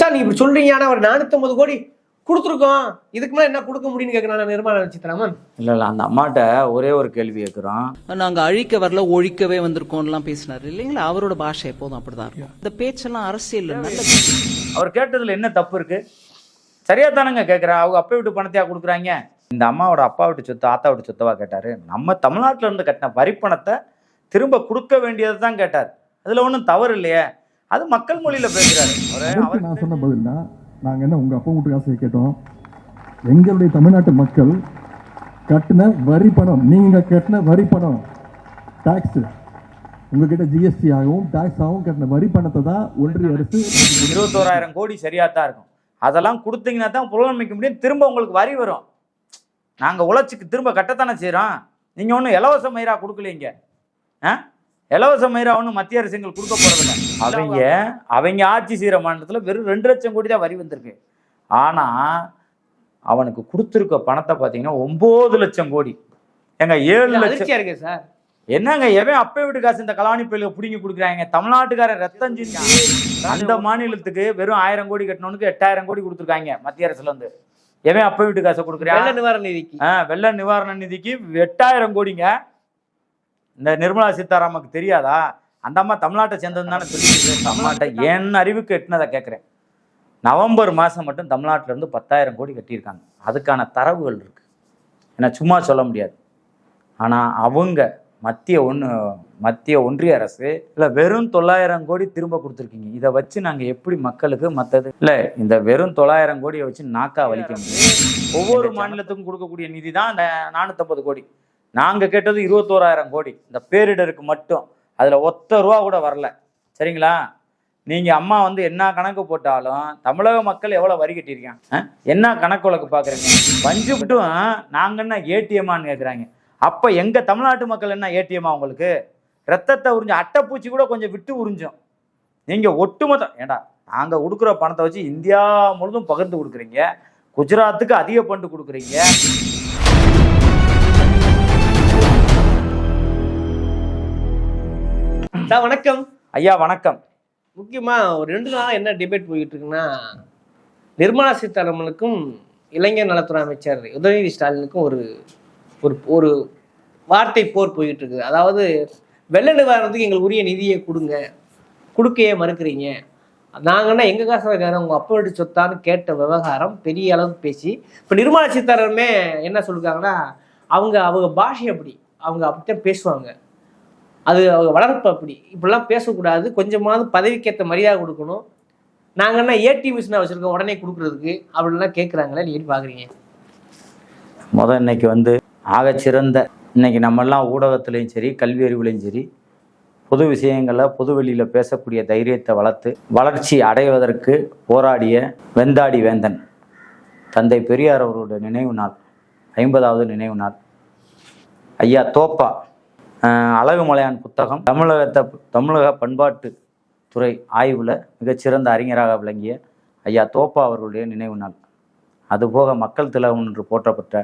Sir நீங்க இப்படி சொல்றீங்க ஆனா ஒரு நானூத்தம்பது கோடி கொடுத்துருக்கோம். இதுக்கு மேல என்ன கொடுக்க முடியும்னு கேட்கறான் நிர்மலா சீதாராமன். இல்லை இல்லை அந்த அம்மாட்ட ஒரே ஒரு கேள்வி கேட்குறோம் நாங்க அழிக்க வரல ஒழிக்கவே வந்திருக்கோம்லாம் பேசினாரு இல்லைங்களா? அவரோட பாஷை எப்போதும் அப்படிதான் இருக்கும். இந்த பேச்செல்லாம் அரசியல் நல்ல அவர் கேட்டதுல என்ன தப்பு இருக்கு? சரியா தானங்க கேட்குறா அவங்க அப்பா வீட்டு பணத்தையா கொடுக்குறாங்க? இந்த அம்மாவோட அப்பா வீட்டு சொத்து ஆத்தா வீட்டு சொத்தவா கேட்டாரு. நம்ம தமிழ்நாட்டுல இருந்து கட்டின வரி பணத்தை திரும்ப கொடுக்க வேண்டியது தான் கேட்டார். அதுல ஒன்றும் தவறு இல்லையே. அது மக்கள் மொழியில பேசுறாரு. நான் சொன்ன பதில்னா நாங்கள் என்ன உங்கள் அப்பா வீட்டு காசை கேட்டோம். எங்களுடைய தமிழ்நாட்டு மக்கள் கட்டின வரி பணம் நீங்கள் கட்டின வரி பணம் டேக்ஸ் உங்ககிட்ட ஜிஎஸ்டி ஆகவும் டேக்ஸ் ஆகவும் கட்டின வரி பணத்தை தான் ஒன்றிய அரசு இருபத்தோராயிரம் கோடி சரியா தான் இருக்கும். அதெல்லாம் கொடுத்தீங்கன்னா தான் புலனமைக்க முடியும். திரும்ப உங்களுக்கு வரி வரும். நாங்கள் உழைச்சிக்கு திரும்ப கட்டத்தானே செய்கிறோம் நீங்கள் ஒன்றும் இலவச மயிரா கொடுக்கலீங்க. ஆ? இலவச மயிரா ஒன்றும் மத்திய அரசு எங்களுக்கு கொடுக்க போகிறதில்ல அவங்க அவங்க ஆட்சி செய்கிற மாநிலத்தில் வெறும் ரெண்டு லட்சம் கோடி தான் வரி வந்திருக்கு. ஆனால் அவனுக்கு கொடுத்துருக்க பணத்தை பார்த்தீங்கன்னா ஒம்பது லட்சம் கோடி. எங்க ஏழு லட்சம் இருக்கு சார். என்னங்க எவன் அப்பே வீட்டு காசு இந்த கலாணி பயில பிடிங்கி கொடுக்குறாங்க? தமிழ்நாட்டுக்காரன் ரத்தம் சிந்தி. அந்த மாநிலத்துக்கு வெறும் ஆயிரம் கோடி கட்டணுனுக்கு எட்டாயிரம் கோடி கொடுத்துருக்காங்க மத்திய அரசுல இருந்து. எவன் அப்பே வீட்டு காசை வெள்ள கொடுக்குறான் நிவாரண நிதிக்கு. வெள்ள நிவாரண நிதிக்கு எட்டாயிரம் கோடிங்க. இந்த நிர்மலா சீதாராமனுக்கு தெரியாதா? அந்த அம்மா தமிழ்நாட்டை சேர்ந்தது தானே சொல்லிட்டு தமிழ்நாட்டை என் அறிவுக்கு எட்டினதை கேட்குறேன் நவம்பர் மாதம் மட்டும் தமிழ்நாட்டுல இருந்து பத்தாயிரம் கோடி கட்டியிருக்காங்க. அதுக்கான தரவுகள் இருக்கு. ஏன்னா சும்மா சொல்ல முடியாது. ஆனால் அவங்க மத்திய ஒன்று மத்திய ஒன்றிய அரசு இல்லை வெறும் தொள்ளாயிரம் கோடி திரும்ப கொடுத்துருக்கீங்க. இதை வச்சு நாங்கள் எப்படி மக்களுக்கு மற்றது இல்லை இந்த வெறும் தொள்ளாயிரம் கோடியை வச்சு நாக்கா வலிக்க முடியும். ஒவ்வொரு மாநிலத்துக்கும் கொடுக்கக்கூடிய நிதி தான் நானூற்றம்பது கோடி. நாங்கள் கேட்டது இருபத்தோராயிரம் கோடி. இந்த பேரிடருக்கு மட்டும். அதில் ஒத்த ரூபா கூட வரல. சரிங்களா? நீங்கள் அம்மா வந்து என்ன கணக்கு போட்டாலும் தமிழக மக்கள் எவ்வளோ வரி கட்டியிருக்காங்க? என்ன கணக்கு வழக்கு பார்க்குறீங்க வஞ்சு மட்டும் நாங்கள் என்ன ஏடிஎம்மான்னு கேட்குறாங்க அப்போ எங்கள் தமிழ்நாட்டு மக்கள் என்ன ஏடிஎம்மா உங்களுக்கு? ரத்தத்தை உறிஞ்சு அட்டைப்பூச்சி கூட கொஞ்சம் விட்டு உறிஞ்சோம். நீங்கள் ஒட்டுமொத்தம் ஏண்டா நாங்கள் கொடுக்குற பணத்தை வச்சு இந்தியா முழுதும் பகிர்ந்து கொடுக்குறீங்க. குஜராத்துக்கு அதிக பண்டு கொடுக்குறீங்க. சார் வணக்கம். ஐயா வணக்கம். முக்கியமா ஒரு ரெண்டு நாளா என்ன டிபேட் போயிட்டு இருக்குன்னா நிர்மலா சீதாராமனுக்கும் இளைஞர் நலத்துறை அமைச்சர் உதயநிதி ஸ்டாலினுக்கும் ஒரு ஒரு ஒரு வார்த்தை போர் போயிட்டு இருக்குது அதாவது வெள்ள நிவாரணத்துக்கு எங்களுக்கு உரிய நிதியை கொடுங்க. கொடுக்கையே மறுக்கிறீங்க. நாங்கன்னா எங்க காசு வைக்கிறோம் உங்க அப்பா வீட்டு சொத்தான்னு கேட்ட விவகாரம் பெரிய அளவுக்கு பேசி இப்போ நிர்மலா சீதாராமனே என்ன சொல்லிருக்காங்கன்னா அவங்க அவங்க பாஷை அப்படி. அவங்க அப்படித்தான் பேசுவாங்க. அது வளர்ப்பு அப்படி. இப்படிலாம் பேசக்கூடாது. கொஞ்சமாவது பதவிக்கேற்ற மரியாதை கொடுக்கணும். நாங்கள் என்ன ஏடி மிஷினை வச்சுருக்கோம் உடனே கொடுக்குறதுக்கு அப்படின்லாம் கேட்குறாங்களே நீங்கள் பார்க்குறீங்க முத இன்னைக்கு வந்து ஆகச்சிறந்த இன்னைக்கு நம்மெல்லாம் ஊடகத்துலேயும் சரி கல்வி அறிவுலையும் சரி பொது விஷயங்களை பொது வெளியில் பேசக்கூடிய தைரியத்தை வளர்த்து வளர்ச்சி அடைவதற்கு போராடிய வெந்தாடி வேந்தன். தந்தை பெரியார் அவருடைய நினைவு நாள் ஐம்பதாவது நினைவு நாள். ஐயா தோப்பா அழகுமலையான் புத்தகம். தமிழகத்தை தமிழக பண்பாட்டு துறை ஆய்வில் மிகச்சிறந்த அறிஞராக விளங்கிய ஐயா தோப்பா அவர்களுடைய நினைவு நாள். அதுபோக மக்கள் திலகம் என்று போற்றப்பட்ட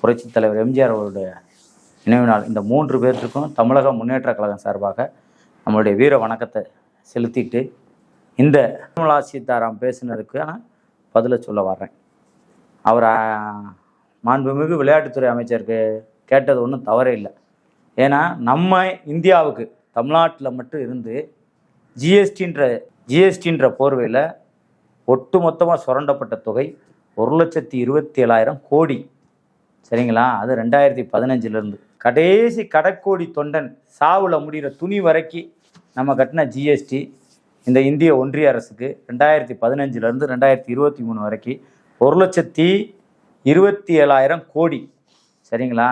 புரட்சித் தலைவர் எம்ஜிஆர் அவருடைய நினைவு நாள். இந்த மூன்று பேர்த்துக்கும் தமிழக முன்னேற்றக் கழகம் சார்பாக நம்மளுடைய வீர வணக்கத்தை செலுத்திட்டு இந்த நிர்மலா சீதாராம் நான் பதிலை சொல்ல வர்றேன். அவர் மாண்புமிகு விளையாட்டுத்துறை அமைச்சருக்கு கேட்டது ஒன்றும் தவறே இல்லை. ஏன்னா நம்ம இந்தியாவுக்கு தமிழ்நாட்டில் மட்டும் இருந்து ஜிஎஸ்டின்ற ஜிஎஸ்டின்ற போர்வையில் ஒட்டு மொத்தமாக சுரண்டப்பட்ட தொகை ஒரு லட்சத்தி இருபத்தி ஏழாயிரம் கோடி. சரிங்களா? அது ரெண்டாயிரத்தி பதினஞ்சுலேருந்து கடைசி கடைக்கோடி தொண்டன் சாவில் முடிகிற துணி வரைக்கும் நம்ம கட்டின ஜிஎஸ்டி இந்த இந்திய ஒன்றிய அரசுக்கு ரெண்டாயிரத்தி பதினஞ்சிலேருந்து ரெண்டாயிரத்தி இருபத்தி மூணு வரைக்கும் ஒரு லட்சத்தி இருபத்தி ஏழாயிரம் கோடி. சரிங்களா?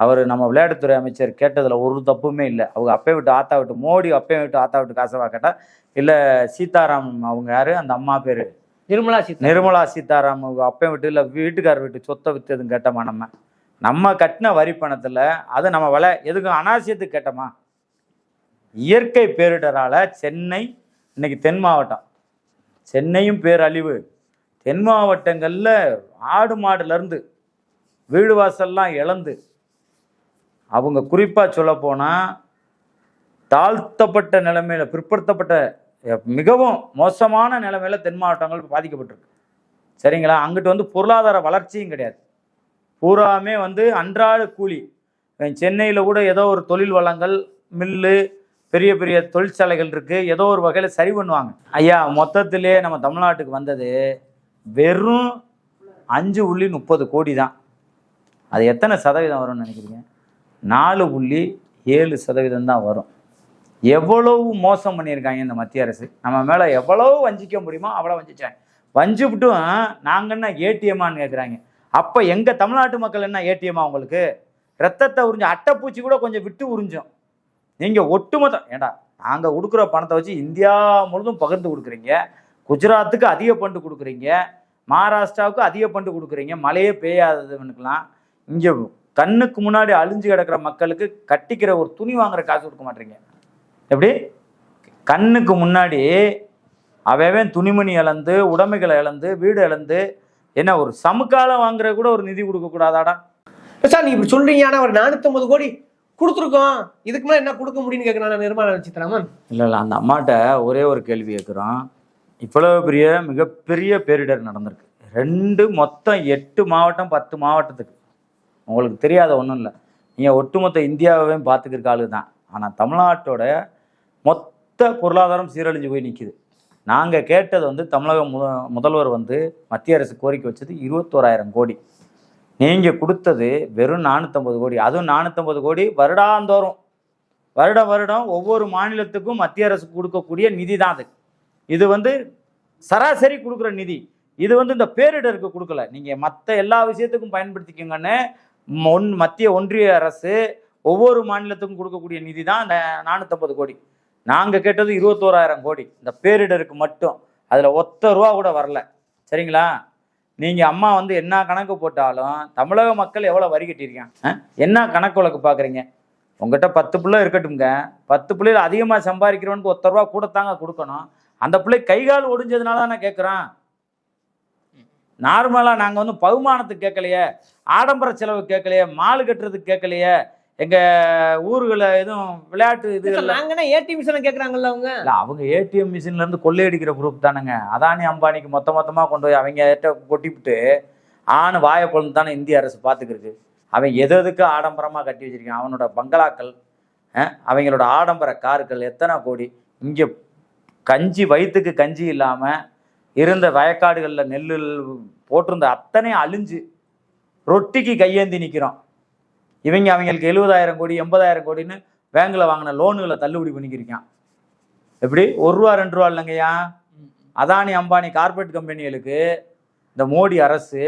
அவர் நம்ம விளையாட்டுத்துறை அமைச்சர் கேட்டதில் ஒரு தப்புமே இல்லை. அவங்க அப்பே விட்டு ஆத்தா விட்டு மோடி அப்பே விட்டு ஆத்தா விட்டு காசவா கேட்டால் இல்லை சீதாராம் அவங்க யார்? அந்த அம்மா பேர். நிர்மலா சீதாராமன் நிர்மலா சீதாராம் அவங்க அப்பன் விட்டு இல்லை வீட்டுக்கார் வீட்டு சொத்தை விற்றதுன்னு கேட்டோமா நம்ம? நம்ம கட்டின வரி பணத்தில் அதை நம்ம விலை எதுக்கும் அனாவசியத்துக்கு கேட்டோமா? இயற்கை பேரிடரால் சென்னை இன்னைக்கு தென் மாவட்டம். சென்னையும் பேரழிவு. தென் மாவட்டங்களில் ஆடு மாடுலேருந்து வீடு வாசல்லாம் இழந்து அவங்க குறிப்பாக சொல்லப்போனால் தாழ்த்தப்பட்ட நிலைமையில் பிற்படுத்தப்பட்ட மிகவும் மோசமான நிலைமையில் தென் மாவட்டங்கள் பாதிக்கப்பட்டிருக்கு. சரிங்களா? அங்கிட்டு வந்து பொருளாதார வளர்ச்சியும் கிடையாது. பூராமே வந்து அன்றாட கூலி. சென்னையில் கூட ஏதோ ஒரு தொழில் வளங்கள் மில்லு பெரிய பெரிய தொழிற்சாலைகள் இருக்குது ஏதோ ஒரு வகையில் சரி பண்ணுவாங்க. ஐயா மொத்தத்திலே நம்ம தமிழ்நாட்டுக்கு வந்தது வெறும் அஞ்சு புள்ளி முப்பது கோடி தான். அது எத்தனை சதவீதம் வரும்னு நினைக்கிறீங்க? நாலு புள்ளி ஏழு சதவீதம் தான் வரும். எவ்வளவு மோசம் பண்ணியிருக்காங்க இந்த மத்திய அரசு? நம்ம மேலே எவ்வளவு வஞ்சிக்க முடியுமோ அவ்வளோ வஞ்சிச்சாங்க. வஞ்சிவிட்டும் நாங்கள் என்ன ஏடிஎம்மான்னு கேட்குறாங்க அப்போ எங்கள் தமிழ்நாட்டு மக்கள் என்ன ஏடிஎம்மா உங்களுக்கு? ரத்தத்தை உறிஞ்சு அட்டைப்பூச்சி கூட கொஞ்சம் விட்டு உறிஞ்சோம். நீங்கள் ஒட்டுமொத்தம் ஏண்டா நாங்கள் கொடுக்குற பணத்தை வச்சு இந்தியா முழுதும் பகிர்ந்து கொடுக்குறீங்க. குஜராத்துக்கு அதிக பண்டு கொடுக்குறீங்க. மகாராஷ்டிராவுக்கு அதிக பண்டு கொடுக்குறீங்க. மழையே பெய்யாததுன்னுக்கலாம் இங்கே கண்ணுக்கு முன்னாடி அழிஞ்சு கிடக்கிற மக்களுக்கு கட்டிக்கிற ஒரு துணி வாங்குற காசு கொடுக்க மாட்டீங்க. எப்படி? கண்ணுக்கு முன்னாடி அவன் துணிமணி இழந்து உடைமைகளை இழந்து வீடு இழந்து என்ன ஒரு சமுக்காலம் வாங்குற கூட ஒரு நிதி கொடுக்க கூடாதாடா? சார் நீ இப்படி சொல்றீங்க ஆனா ஒரு நானூத்தி கோடி கொடுத்துருக்கோம். இதுக்கு மேல என்ன கொடுக்க முடியும்னு கேட்கணும் நிர்மலா சீதாராமன் இல்லை இல்லை அந்த அம்மாட்ட ஒரே ஒரு கேள்வி கேட்குறோம் இவ்வளோ பெரிய மிகப்பெரிய பேரிடர் நடந்திருக்கு. ரெண்டு மொத்தம் எட்டு மாவட்டம் பத்து மாவட்டத்துக்கு. உங்களுக்கு தெரியாத ஒன்றும் இல்லை. நீங்கள் ஒட்டுமொத்த இந்தியாவையும் பார்த்துக்கிற ஆளு தான். ஆனால் தமிழ்நாட்டோட மொத்த பொருளாதாரம் சீரழிஞ்சு போய் நிற்கிது நாங்கள் கேட்டது வந்து தமிழக முத முதல்வர் வந்து மத்திய அரசு கோரிக்கை வச்சது இருபத்தோராயிரம் கோடி. நீங்கள் கொடுத்தது வெறும் நானூற்றம்பது கோடி. அதுவும் நானூற்றம்பது கோடி வருடாந்தோறும். வருடம் வருடம் ஒவ்வொரு மாநிலத்துக்கும் மத்திய அரசு கொடுக்கக்கூடிய நிதி தான் அது. இது வந்து சராசரி கொடுக்குற நிதி. இது வந்து இந்த பேரிடருக்கு கொடுக்கல. நீங்கள் மற்ற எல்லா விஷயத்துக்கும் பயன்படுத்திக்கோங்கன்னு ஒன் மத்திய ஒன்றிய அரசு ஒவ்வொரு மாநிலத்துக்கும் கொடுக்கக்கூடிய நிதி தான் இந்த நானூற்றம்பது கோடி. நாங்கள் கேட்டது இருபத்தோராயிரம் கோடி. இந்த பேரிடருக்கு மட்டும். அதில் ஒத்த ரூபா கூட வரல. சரிங்களா? நீங்கள் அம்மா வந்து என்ன கணக்கு போட்டாலும் தமிழக மக்கள் எவ்வளோ வரி கட்டியிருக்காங்க? ஆ? என்ன கணக்கு வழக்கு பார்க்குறீங்க உங்ககிட்ட பத்து பிள்ளை இருக்கட்டும்ங்க. பத்து பிள்ளைகள் அதிகமாக சம்பாதிக்கிறவனுக்கு ஒத்த ரூபா கூட தாங்க கொடுக்கணும். அந்த பிள்ளை கை கால் ஒடிஞ்சதுனால தான் நான் கேட்குறேன் நார்மலாக நாங்கள் வந்து பகுமானத்துக்கு கேட்கலையே ஆடம்பர செலவு கேட்கலையே மால் கட்டுறதுக்கு கேட்கலையே எங்கள் ஊர்களில் எதுவும் விளையாட்டு இது ஏடிஎம் மிஷின் கேக்குறாங்கல்ல அவங்க? இல்லை அவங்க ஏடிஎம் மிஷின்ல இருந்து கொள்ளையடிக்கிற குரூப் தானுங்க. அதானி அம்பானிக்கு மொத்த மொத்தமாக கொண்டு போய் அவங்க கிட்ட கொட்டிவிட்டு ஆணு வாயை பொழுது தானே இந்திய அரசு பார்த்துக்கிருக்கு அவன் எது எதுக்கு ஆடம்பரமாக கட்டி வச்சிருக்கான்? அவனோட பங்களாக்கள் அவங்களோட ஆடம்பர கார்கள் எத்தனை கோடி? இங்கே கஞ்சி வயிற்றுக்கு கஞ்சி இல்லாமல் இருந்த வயக்காடுகளில் நெல் போட்டிருந்த அத்தனை அழிஞ்சு ரொட்டிக்கு கையேந்தி நிற்கிறோம் இவங்க அவங்களுக்கு எழுபதாயிரம் கோடி எண்பதாயிரம் கோடின்னு பேங்கில் வாங்கின லோனுகளை தள்ளுபடி பண்ணிக்கிருக்கான். எப்படி? ஒரு ரூபா ரெண்டு ரூபா இல்லைங்கய்யா? அதானி அம்பானி கார்ப்பரேட் கம்பெனிகளுக்கு இந்த மோடி அரசு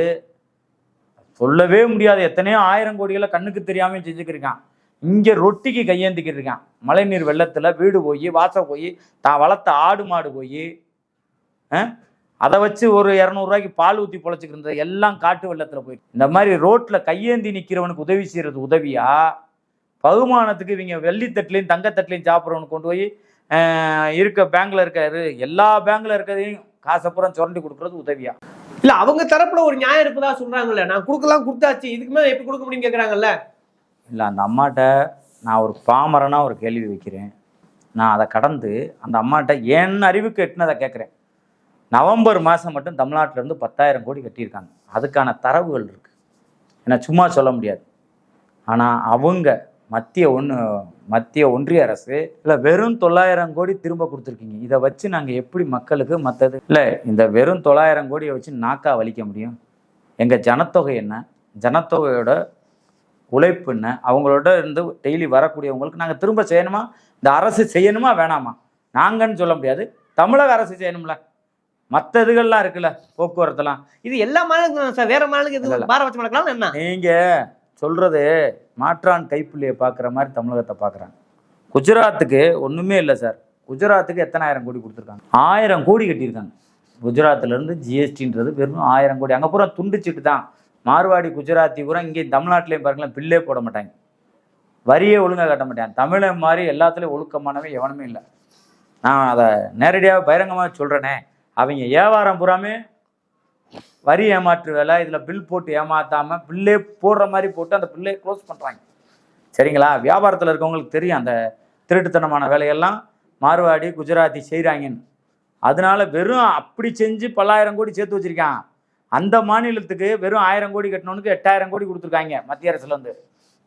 சொல்லவே முடியாது. எத்தனையோ ஆயிரம் கோடிகளை கண்ணுக்கு தெரியாமல் செஞ்சுக்கிருக்கான். இங்கே ரொட்டிக்கு கையேந்திக்கிட்டு இருக்கான் மழைநீர் வெள்ளத்தில் வீடு போய் வாசல் போய் தான் வளர்த்த ஆடு மாடு போய் அதை வச்சு ஒரு இரநூறுவாய்க்கு பால் ஊற்றி பொழைச்சிக்கிருந்த எல்லாம் காட்டு வெள்ளத்தில் போய் இந்த மாதிரி ரோட்டில் கையேந்தி நிற்கிறவனுக்கு உதவி செய்கிறது உதவியா? பகுமானத்துக்கு இவங்க வெள்ளித்தட்டுலையும் தங்கத்தட்டுலையும் சாப்பிட்றவனுக்கு கொண்டு போய் இருக்க பேங்க்ல இருக்காரு. எல்லா பேங்க்ல இருக்கிறதையும் காசை பூரா சுரண்டி கொடுக்கறது உதவியா? இல்ல அவங்க தரப்புல ஒரு நியாயம் இருப்பதா சொல்றாங்கல்ல? நான் கொடுக்கலாம் கொடுத்தாச்சு. இதுக்கு மேல எப்படி கொடுக்க முடியும்னு கேக்குறாங்கல்ல? இல்லை அந்த அம்மாட்ட நான் ஒரு பாமரனா ஒரு கேள்வி வைக்கிறேன். நான் அதை கடந்து அந்த அம்மாட்ட என் அறிவுக்கு எட்டுனதை கேட்குறேன் நவம்பர் மாதம் மட்டும் தமிழ்நாட்டிலேருந்து பத்தாயிரம் கோடி கட்டியிருக்காங்க. அதுக்கான தரவுகள் இருக்குது ஏன்னா சும்மா சொல்ல முடியாது. ஆனால் அவங்க மத்திய ஒன்று மத்திய ஒன்றிய அரசு இல்லை வெறும் தொள்ளாயிரம் கோடி திரும்ப கொடுத்துருக்கீங்க. இதை வச்சு நாங்கள் எப்படி மக்களுக்கு மற்றது இல்லை இந்த வெறும் தொள்ளாயிரம் கோடியை வச்சு நாக்கா வலிக்க முடியும்? எங்கள் ஜனத்தொகை என்ன? ஜனத்தொகையோட உழைப்பு என்ன? அவங்களோட இருந்து டெய்லி வரக்கூடியவங்களுக்கு நாங்கள் திரும்ப செய்யணுமா? இந்த அரசு செய்யணுமா? வேணாமா? நாங்கன்னு சொல்ல முடியாது. தமிழக அரசு செய்யணும்ல. மற்ற இதுகள்லாம் இருக்குல்ல போக்குவரத்துலாம் இது எல்லா மாநிலத்துக்கும் சார். வேற எதுவும் இல்ல. பாரபட்சம் நடக்கலாம் என்ன? நீங்கள் சொல்கிறது மாற்றான் கைப்புள்ளியை பார்க்குற மாதிரி தமிழகத்தை பார்க்குறாங்க குஜராத்துக்கு ஒன்றுமே இல்லை சார். குஜராத்துக்கு எத்தனாயிரம் கோடி கொடுத்துருக்காங்க. ஆயிரம் கோடி கட்டியிருக்காங்க. குஜராத்லேருந்து ஜிஎஸ்டின்றது வெறும் ஆயிரம் கோடி. அங்கே பூரா துண்டுச்சிட்டு தான். மார்வாடி குஜராத்தி பூரா இங்கே தமிழ்நாட்டிலையும் பாருங்களேன் பில்லே போட மாட்டாங்க. வரியே ஒழுங்காக கட்ட மாட்டாங்க. தமிழன் மாதிரி எல்லாத்துலேயும் ஒழுக்கமானவன் எவனுமே இல்லை. நான் அதை நேரடியாக பகிரங்கமாக சொல்கிறேனே அவங்க வியாபாரம் பூராமே வரி ஏமாற்று வேலை இதில் பில் போட்டு ஏமாத்தாமல் பில்லே போடுற மாதிரி போட்டு அந்த பில்லே க்ளோஸ் பண்ணுறாங்க சரிங்களா? வியாபாரத்தில் இருக்கவங்களுக்கு தெரியும் அந்த திருட்டுத்தனமான வேலையெல்லாம். மார்வாடி குஜராத்தி செய்கிறாங்கன்னு அதனால வெறும் அப்படி செஞ்சு பல்லாயிரம் கோடி சேர்த்து வச்சிருக்கான். அந்த மாநிலத்துக்கு வெறும் ஆயிரம் கோடி கட்டணவனுக்கு எட்டாயிரம் கோடி கொடுத்துருக்காங்க மத்திய அரசுல இருந்து.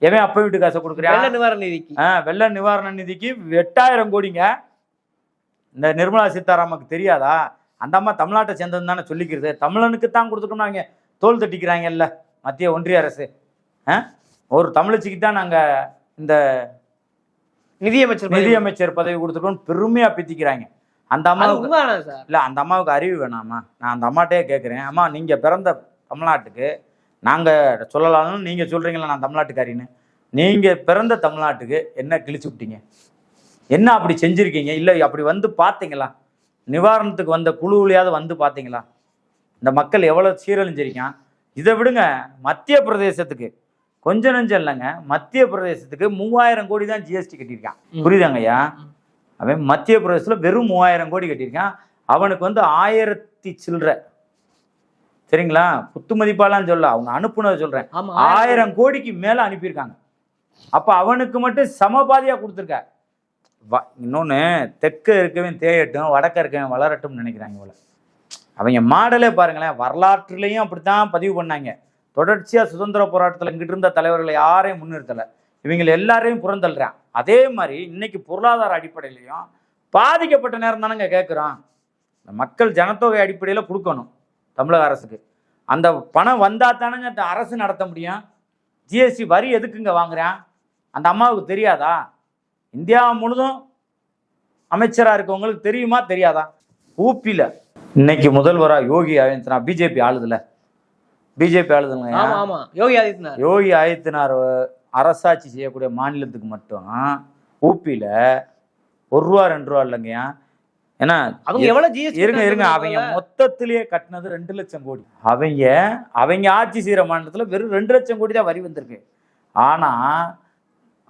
எவன் அப்ப வீட்டு காசை கொடுக்குறான்? வெள்ள நிவாரண நிதிக்கு. ஆ, வெள்ள நிவாரண நிதிக்கு எட்டாயிரம் கோடிங்க. இந்த நிர்மலா சீதாராமனுக்கு தெரியாதா? அந்த அம்மா தமிழ்நாட்டை சேர்ந்தது தானே சொல்லிக்கிறது. தமிழனுக்கு தான் கொடுத்துருக்கோம் நாங்கள் தோல் தட்டிக்கிறாங்கல்ல மத்திய ஒன்றிய அரசு. ஆ? ஒரு தமிழச்சிக்கு தான் நாங்கள் இந்த நிதியமைச்சர். நிதியமைச்சர் பதவி கொடுத்துருக்கோம் பெருமையாக பித்திக்கிறாங்க. அந்த அம்மாவுக்கு இல்லை அந்த அம்மாவுக்கு அறிவு வேணாமா? நான் அந்த அம்மாட்டே கேட்குறேன் அம்மா நீங்கள் பிறந்த தமிழ்நாட்டுக்கு நாங்கள் சொல்லலாம்னு நீங்கள் சொல்கிறீங்களா நான் தமிழ்நாட்டுக்காரின்னு? நீங்கள் பிறந்த தமிழ்நாட்டுக்கு என்ன கிழிச்சு விட்டீங்க? என்ன அப்படி செஞ்சுருக்கீங்க? இல்லை அப்படி வந்து பார்த்தீங்களா? நிவாரணத்துக்கு வந்த குழுவிலையாவது வந்து பார்த்தீங்களா? இந்த மக்கள் எவ்வளோ சீரழிஞ்சிருக்கான்? இதை விடுங்க மத்திய பிரதேசத்துக்கு. கொஞ்சம் நஞ்சம் இல்லைங்க மத்திய பிரதேசத்துக்கு மூவாயிரம் கோடி தான் ஜிஎஸ்டி கட்டியிருக்கான். புரியுதாங்கய்யா அவன் மத்திய பிரதேசத்தில் வெறும் மூவாயிரம் கோடி கட்டியிருக்கான். அவனுக்கு வந்து ஆயிரத்தி சில்லற. சரிங்களா? குத்து மதிப்பாலாம் சொல்ல அவங்க அனுப்புனதை சொல்கிறேன் ஆயிரம் கோடிக்கு மேலே அனுப்பியிருக்காங்க. அப்போ அவனுக்கு மட்டும் சமபாதியாக கொடுத்துருக்க. வ இன்னொன்று தெற்க இருக்கவன் தேயட்டும் வடக்க இருக்கவன் வளரட்டும்னு நினைக்கிறாங்க இவ்வளோ அவங்க மாடலே பாருங்களேன் வரலாற்றுலேயும் அப்படித்தான் பதிவு பண்ணாங்க. தொடர்ச்சியாக சுதந்திர போராட்டத்தில் இங்கிட்டு இருந்த தலைவர்களை யாரையும் முன்னிறுத்தலை. இவங்க எல்லாரையும் புறந்தள்ளுறான் அதே மாதிரி இன்னைக்கு பொருளாதார அடிப்படையிலையும் பாதிக்கப்பட்ட நேரம் தானங்க கேட்குறோம் இந்த மக்கள் ஜனத்தொகை அடிப்படையில் கொடுக்கணும் தமிழக அரசுக்கு. அந்த பணம் வந்தால் தானங்க இந்த அரசு நடத்த முடியும்? ஜிஎஸ்டி வரி எதுக்குங்க வாங்குறான்? அந்த அம்மாவுக்கு தெரியாதா? இந்தியா முழுதும் அமைச்சராக இருக்கவங்களுக்கு தெரியுமா தெரியாதா? ஊப்பியில் இன்னைக்கு முதல்வராக யோகி ஆதித்யநாத் பிஜேபி ஆளுதுல. பிஜேபி ஆளுதுங்க யோகி ஆதித்யநாத். யோகி ஆதித்யநாத் அரசாட்சி செய்யக்கூடிய மாநிலத்துக்கு மட்டும் ஊப்பியில் ஒரு ரூபா ரெண்டு ரூபா இல்லைங்கய்யா ஏன்னா அவங்க எவ்வளவு ஜிஎஸ்டி இருங்க இருங்க அவங்க மொத்தத்திலேயே கட்டினது ரெண்டு லட்சம் கோடி. அவங்க அவங்க ஆட்சி செய்கிற மாநிலத்தில் வெறும் ரெண்டு லட்சம் கோடி தான் வரி வந்திருக்கு. ஆனா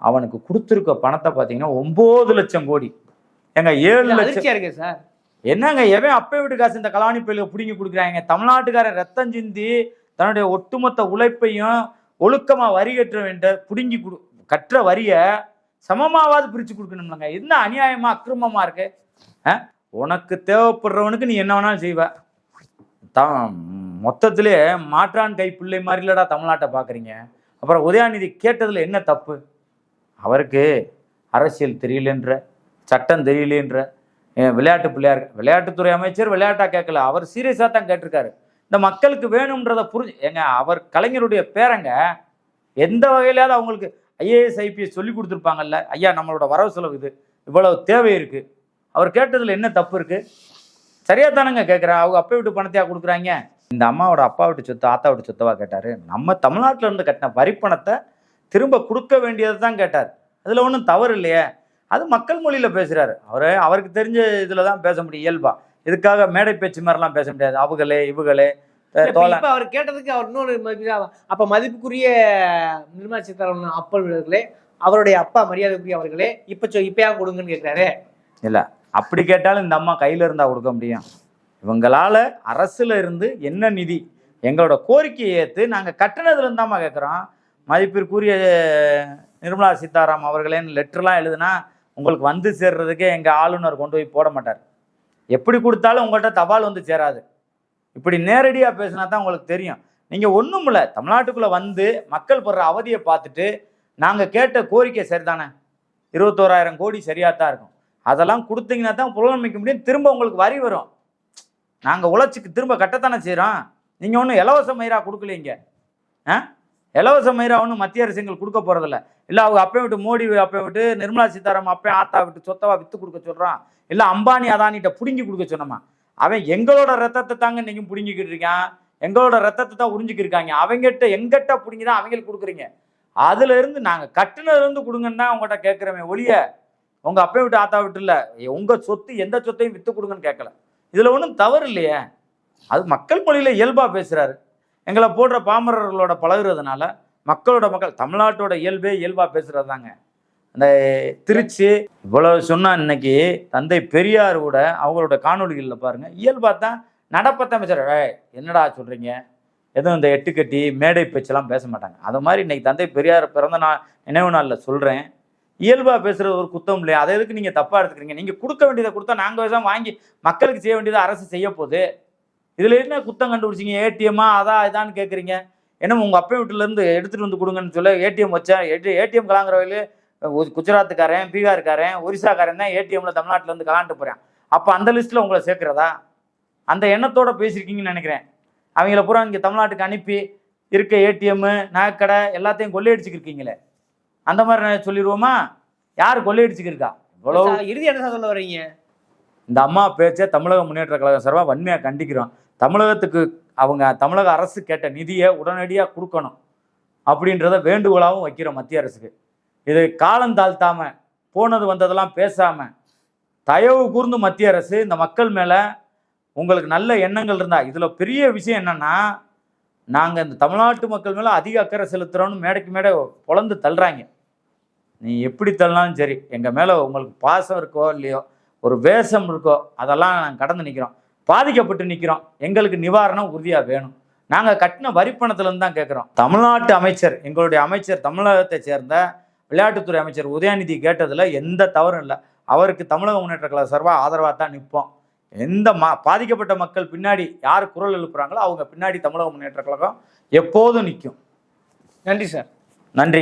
அவனுக்கு கொடுத்துருக்க பணத்தை பார்த்தீங்கன்னா ஒன்பது லட்சம் கோடி. எங்க ஏழு லட்சம். இருக்கு சார். என்னங்க எவன் அப்பை வீட்டு காசு இந்த கலாணி பயில பிடிங்கி கொடுக்குறாங்க? தமிழ்நாட்டுக்காரன் ரத்தம் சிந்தி தன்னுடைய ஒட்டுமொத்த உழைப்பையும் ஒழுக்கமா வரி கட்ட வேண்ட பிடுங்கி கொடு கட்டுற வரிய சமமாவது பிரிச்சு கொடுக்கணும்லங்க. என்ன அநியாயமா அக்கிரமமா இருக்கு? உனக்கு தேவைப்படுறவனுக்கு நீ என்ன வேணாலும் செய்வ. த மொத்தத்திலே மாற்றான் கை பிள்ளை மாதிரி இல்லடா தமிழ்நாட்டை பார்க்குறீங்க அப்புறம் உதயாநிதி கேட்டதில் என்ன தப்பு? அவருக்கு அரசியல் தெரியலன்ற சட்டம் தெரியலன்ற விளையாட்டு பிள்ளையார் விளையாட்டுத்துறை அமைச்சர் விளையாட்டாக கேட்கல. அவர் சீரியஸாக தான் கேட்டிருக்காரு. இந்த மக்களுக்கு வேணும்ன்றதை புரிஞ்சு ஏங்க அவர் கலைஞருடைய பேரங்க எந்த வகையிலாவது அவங்களுக்கு ஐஏஎஸ் ஐபிஎஸ் சொல்லி கொடுத்துருப்பாங்கல்ல ஐயா நம்மளோட வரவு செலவு இது இவ்வளவு தேவை இருக்கு. அவர் கேட்டதில் என்ன தப்பு இருக்கு? சரியா தானங்க கேட்குறேன் அவங்க அப்பா விட்டு பணத்தையா கொடுக்குறாங்க? இந்த அம்மாவோட அப்பா விட்டு சொத்து ஆத்தா வீட்டு சொத்தவா கேட்டாரு. நம்ம தமிழ்நாட்டில் இருந்து கட்டின வரிப்பணத்தை திரும்ப கொடுக்க வேண்டியது தான் கேட்டார். அதில் ஒன்றும் தவறு இல்லையே. அது மக்கள் மொழியில் பேசுகிறாரு அவரு அவருக்கு தெரிஞ்ச இதில் தான் பேச முடியும் இயல்பா. இதுக்காக மேடை பேச்சு மாதிரிலாம் பேச முடியாது. அவங்களே இவங்களே இப்ப அவர் கேட்டதுக்கு அவர் இன்னொரு அப்ப மதிப்புக்குரிய நிர்மலா சீதாராமன் அப்பர்களே அவருடைய அப்பா மரியாதைக்குரிய அவர்களே இப்ப இப்பயா கொடுங்கன்னு கேக்குறாரு? இல்லை அப்படி கேட்டாலும் இந்த அம்மா கையில் இருந்தால் கொடுக்க முடியும். இவங்களால அரசுல இருந்து என்ன நிதி எங்களோட கோரிக்கையை ஏற்று நாங்கள் கட்டினதுல இருந்தாம்மா கேட்குறோம் மதிப்பிற்குரிய நிர்மலா சீதாராம் அவர்களேன்னு லெட்டர்லாம் எழுதுனா உங்களுக்கு வந்து சேர்றதுக்கே எங்கள் ஆளுநர் கொண்டு போய் போட மாட்டார். எப்படி கொடுத்தாலும் உங்கள்கிட்ட தபால் வந்து சேராது. இப்படி நேரடியாக பேசினா தான் உங்களுக்கு தெரியும். நீங்கள் ஒன்றும் இல்லை தமிழ்நாட்டுக்குள்ளே வந்து மக்கள் படுற அவதியை பார்த்துட்டு நாங்கள் கேட்ட கோரிக்கை சரிதானே? இருபத்தோராயிரம் கோடி சரியாக தான் இருக்கும். அதெல்லாம் கொடுத்தீங்கன்னா தான் புலனமைக்க முடியும். திரும்ப உங்களுக்கு வரி வரும். நாங்கள் உழைச்சிக்கு திரும்ப கட்டத்தானே செய்கிறோம் நீங்கள் ஒன்றும் இலவச மயிராக கொடுக்கலீங்க. ஆ இலவச மயிரா ஒன்றும் மத்திய அரசு எங்களுக்கு கொடுக்க போகிறதில்ல இல்லை அவங்க அப்பே விட்டு மோடி அப்பே விட்டு நிர்மலா சீதாராமன் அப்பே ஆத்தா விட்டு சொத்தவா விற்று கொடுக்க சொல்கிறான் இல்லை அம்பானி அதானிட்ட பிடுங்கி கொடுக்க சொன்னோமா? அவன் எங்களோட ரத்தத்தை தாங்க இன்னைக்கும் பிடுங்கிக்கிட்டு இருக்கான். எங்களோட ரத்தத்தை தான் உறிஞ்சிக்கிருக்காங்க அவங்ககிட்ட எங்கிட்ட பிடுங்கி தான் அவங்களுக்கு கொடுக்குறீங்க. அதுல இருந்து நாங்க கட்டுனதுல இருந்து கொடுங்கன்னு தான் உங்கள்கிட்ட கேட்குறோமே ஒழிய உங்க அப்பா விட்டு ஆத்தா விட்டு இல்ல உங்க சொத்து எந்த சொத்தையும் வித்து கொடுங்கன்னு கேட்கல. இதுல ஒன்றும் தவறு இல்லையே. அது மக்கள் மொழியில இயல்பா பேசுறாரு. எங்களை போடுற பாமரர்களோட பழகுறதுனால மக்களோட மக்கள் தமிழ்நாட்டோட இயல்பே இயல்பாக பேசுறது தாங்க அந்த திருச்சி இவ்வளவு சொன்னா இன்னைக்கு தந்தை பெரியார் கூட அவங்களோட காணொளிகளில் பாருங்க இயல்பாக தான் நடப்பத்த அமைச்சர் என்னடா சொல்றீங்க? எதுவும் இந்த எட்டுக்கட்டி மேடை பேச்செல்லாம் பேச மாட்டாங்க. அது மாதிரி இன்னைக்கு தந்தை பெரியார் பிறந்த நாள் நினைவு நாளில் சொல்கிறேன் இயல்பாக பேசுறது ஒரு குத்தம் இல்லையா? அதை எதுக்கு நீங்கள் தப்பாக எடுத்துக்கிறீங்க? நீங்கள் கொடுக்க வேண்டியதை கொடுத்தா நாங்கள் தான் வாங்கி மக்களுக்கு செய்ய வேண்டியதை அரசு செய்ய போகுது. இதுல என்ன குத்தம் கண்டுபிடிச்சிங்க? ஏடிஎம்மா அதான் இதான்னு கேட்குறீங்க என்ன உங்க அப்பா வீட்டுல இருந்து எடுத்துட்டு வந்து கொடுங்கன்னு சொல்ல ஏடிஎம் வச்சேன் ஏடிஎம் கலாங்கிற வகையில குஜராத்துக்காரன் பீகார்காரன் ஒரிசாக்காரன் தான் ஏடிஎம்ல தமிழ்நாட்டுல இருந்து கலாண்டு போறேன். அப்ப அந்த லிஸ்ட்ல உங்களை சேர்க்கிறதா? அந்த எண்ணத்தோட பேசியிருக்கீங்கன்னு நினைக்கிறேன். அவங்கள பூரா இங்க தமிழ்நாட்டுக்கு அனுப்பி இருக்க ஏடிஎம் நகைக்கடை எல்லாத்தையும் கொள்ளையடிச்சுக்கிருக்கீங்களே. அந்த மாதிரி சொல்லிடுவோமா? யார் கொள்ளையடிச்சுக்கிருக்கா? இவ்வளவு சார், இறுதி என்ன சொல்ல வர்றீங்க? இந்த அம்மா பேச்சை தமிழக முன்னேற்ற கழகம் சார்பாக வன்மையாக கண்டிக்கிறோம். தமிழகத்துக்கு அவங்க தமிழக அரசு கேட்ட நிதியை உடனடியாக கொடுக்கணும் அப்படின்றத வேண்டுகோளாகவும் வைக்கிறோம் மத்திய அரசுக்கு. இது காலம் தாழ்த்தாம போனது வந்ததெல்லாம் பேசாம தயவு கூர்ந்து மத்திய அரசு இந்த மக்கள் மேலே உங்களுக்கு நல்ல எண்ணங்கள் இருந்தால் இதில் பெரிய விஷயம் என்னன்னா நாங்கள் இந்த தமிழ்நாட்டு மக்கள் மேலே அதிக அக்கறை செலுத்துகிறோன்னு மேடைக்கு மேடை பொழந்து தள்ளுறாங்க. நீ எப்படி தள்ளினாலும் சரி எங்கள் மேலே உங்களுக்கு பாசம் இருக்கோ இல்லையோ ஒரு வேஷம் இருக்கோ அதெல்லாம் நாங்கள் கடந்து நிற்கிறோம் பாதிக்கப்பட்டு நிற்கிறோம் எங்களுக்கு நிவாரணம் உறுதியாக வேணும். நாங்கள் கட்டின வரிப்பணத்துலேருந்து தான் கேட்குறோம் தமிழ்நாட்டு அமைச்சர் எங்களுடைய அமைச்சர் தமிழகத்தை சேர்ந்த விளையாட்டுத்துறை அமைச்சர் உதயநிதி கேட்டதில் எந்த தவறும் இல்லை. அவருக்கு தமிழக முன்னேற்ற கழக சார்பாக ஆதரவாக தான் நிற்போம் எந்த மா பாதிக்கப்பட்ட மக்கள் பின்னாடி யார் குரல் எழுப்புறாங்களோ அவங்க பின்னாடி தமிழக முன்னேற்ற கழகம் எப்போதும் நிற்கும் நன்றி சார். நன்றிங்க